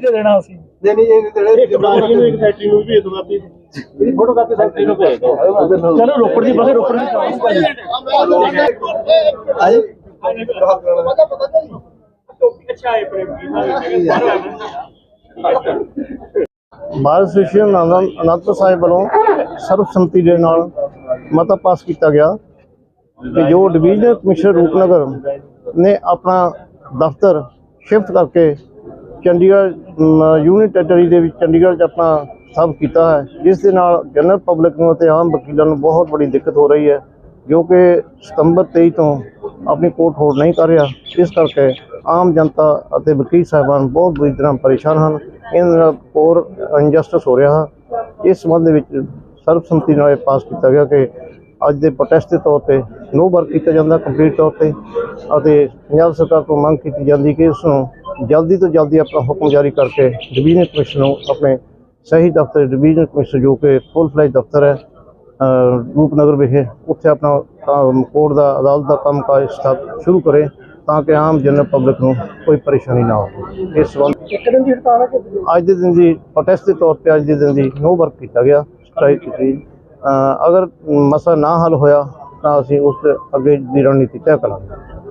ਦੇ ਦੇਣਾ ਅਸੀਂ ਨਹੀਂ ਨਹੀਂ ਇਹ ਜਿਹੜੇ ਇੱਕ ਬਰਾਦਰੀ ਨੂੰ ਇੱਕ ਫੈਕਟਰੀ ਨੂੰ ਵੀ ਭੇਜ ਦੋ ਆਪੀ ਇਹਦੀ ਫੋਟੋ ਕਾਪੀ ਫੈਕਟਰੀ ਨੂੰ ਭੇਜ ਦਿਓ ਚਲੋ ਰੋਪੜ ਦੀ ਪਾਸੇ ਰੋਪੜ ਦੀ ਹਾਂਜੀ ਬਾਲ ਸ੍ਰੀ ਆਨੰਦ ਅਨੰਦਪੁਰ ਸਾਹਿਬ ਵੱਲੋਂ ਸਰਬਸੰਮਤੀ ਦੇ ਨਾਲ ਮਤਾ ਪਾਸ ਕੀਤਾ ਗਿਆ ਕਿ ਜੋ ਡਿਵੀਜ਼ਨਲ ਕਮਿਸ਼ਨਰ ਰੂਪਨਗਰ ਨੇ ਆਪਣਾ ਦਫ਼ਤਰ ਸ਼ਿਫਟ ਕਰਕੇ ਚੰਡੀਗੜ੍ਹ ਯੂਨੀਅਨ ਟੈਰੀਟਰੀ ਦੇ ਵਿੱਚ ਚੰਡੀਗੜ੍ਹ 'ਚ ਆਪਣਾ ਸਭ ਕੀਤਾ ਹੈ। ਜਿਸ ਦੇ ਨਾਲ ਜਨਰਲ ਪਬਲਿਕ ਨੂੰ ਅਤੇ ਆਮ ਵਕੀਲਾਂ ਨੂੰ ਬਹੁਤ ਬੜੀ ਦਿੱਕਤ ਹੋ ਰਹੀ ਹੈ, ਜੋ ਕਿ ਸਤੰਬਰ 23 ਤੋਂ ਆਪਣੀ ਕੋਰਟ ਹੋਲਡ ਨਹੀਂ ਕਰ ਰਿਹਾ। ਇਸ ਕਰਕੇ ਆਮ ਜਨਤਾ ਅਤੇ ਵਕੀਲ ਸਾਹਿਬਾਨ ਬਹੁਤ ਬੁਰੀ ਤਰ੍ਹਾਂ ਪਰੇਸ਼ਾਨ ਹਨ। ਇਹਨਾਂ ਨਾਲ ਹੋਰ ਇਨਜਸਟਿਸ ਹੋ ਰਿਹਾ ਹੈ। ਇਸ ਸੰਬੰਧ ਵਿੱਚ ਸਰਬਸੰਮਤੀ ਨਾਲ ਇਹ ਪਾਸ ਕੀਤਾ ਗਿਆ ਕਿ ਅੱਜ ਦੇ ਪ੍ਰੋਟੈਸਟ ਦੇ ਤੌਰ ਤੇ ਨੋ ਵਰਕ ਕੀਤਾ ਜਾਂਦਾ ਕੰਪਲੀਟ ਤੌਰ ਤੇ ਅਤੇ ਪੰਜਾਬ ਸਰਕਾਰ ਤੋਂ ਮੰਗ ਕੀਤੀ ਜਾਂਦੀ ਕਿ ਇਸ ਨੂੰ ਜਲਦੀ ਤੋਂ ਜਲਦੀ ਆਪਣਾ ਹੁਕਮ ਜਾਰੀ ਕਰਕੇ ਡਿਵੀਜ਼ਨਲ ਕਮਿਸ਼ਨ ਨੂੰ ਆਪਣੇ ਸਹੀ ਦਫ਼ਤਰ ਡਿਵੀਜ਼ਨਲ ਕਮਿਸ਼ਨ ਜੋ ਕਿ ਫੁੱਲ ਫਲੈਜ ਦਫ਼ਤਰ ਹੈ ਰੂਪਨਗਰ ਵਿਖੇ ਉੱਥੇ ਆਪਣਾ ਕੋਰਟ ਦਾ ਅਦਾਲਤ ਦਾ ਕੰਮ ਕਾਜ ਸ਼ੁਰੂ ਕਰੇ ਤਾਂ ਕਿ ਆਮ ਜਨਰਲ ਪਬਲਿਕ ਨੂੰ ਕੋਈ ਪਰੇਸ਼ਾਨੀ ਨਾ ਹੋਵੇ। ਇਸ ਸੰਬੰਧ ਇੱਕ ਦਿਨ ਦੀ ਹੜਤਾਲ ਹੈ ਅੱਜ ਦੇ ਦਿਨ ਦੀ ਪ੍ਰੋਟੈਸਟ ਦੇ ਤੌਰ ਤੇ ਅੱਜ ਦੇ ਦਿਨ ਦੀ ਨੋ ਵਰਕ ਕੀਤਾ ਗਿਆ ਸਟ੍ਰਾਈਕ ਕੀਤੀ। ਅਗਰ ਮਸਲਾ ਨਾ ਹੱਲ ਹੋਇਆ ਤਾਂ ਅਸੀਂ ਉਸ ਅੱਗੇ ਦੀ ਰਣਨੀਤੀ ਤੈਅ ਕਰਾਂਗੇ।